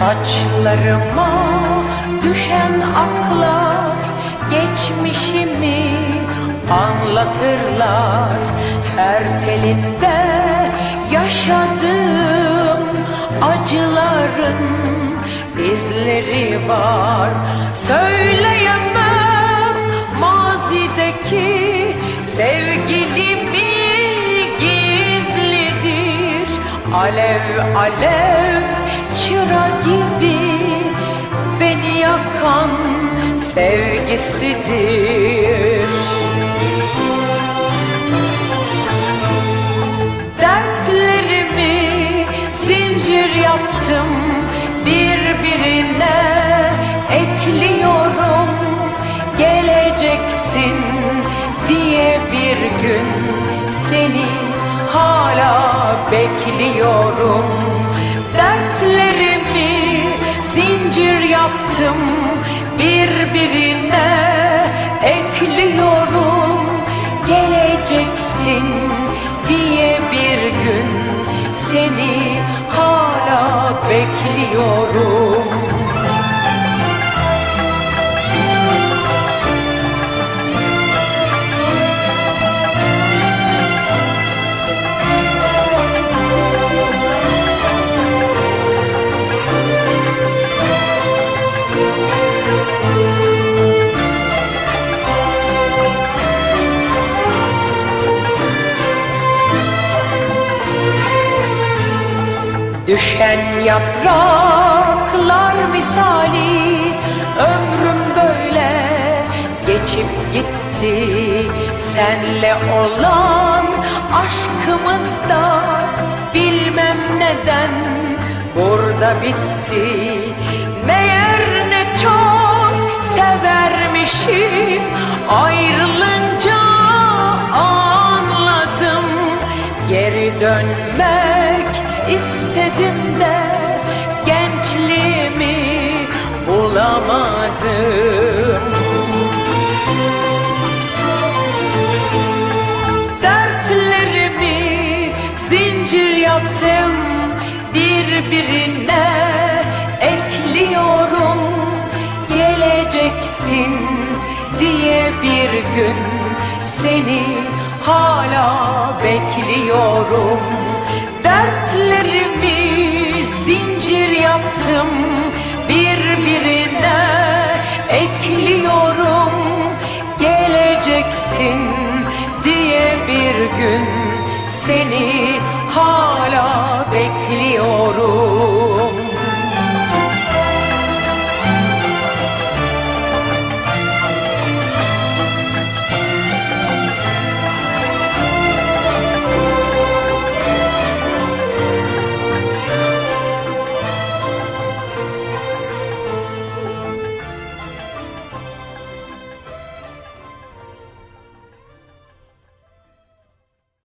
Yollarıma düşen aklar geçmişimi anlatırlar. Her telinde yaşadığım acıların izleri var. Söyleyemem mazideki sevgilimi gizlidir. Alev alev çıra gibi beni yakan sevgisidir. Dertlerimi zincir yaptım birbirine ekliyorum. Geleceksin diye bir gün seni hala bekliyorum Dertlerimi zincir yaptım. Birbirine ekliyorum. Geleceksin diye bir gün seni hala bekliyorum Düşen yapraklar misali ömrüm böyle geçip gitti. Senle olan aşkımız da bilmem neden burada bitti. Meğer ne çok severmişim ayrılınca anladım. Geri dönmek istedim de gençliğimi bulamadım. Dertlerimi zincir yaptım birbirine ekliyorum. Geleceksin diye bir gün seni hala bekliyorum ekliyorum Geleceksin diye bir gün seni hala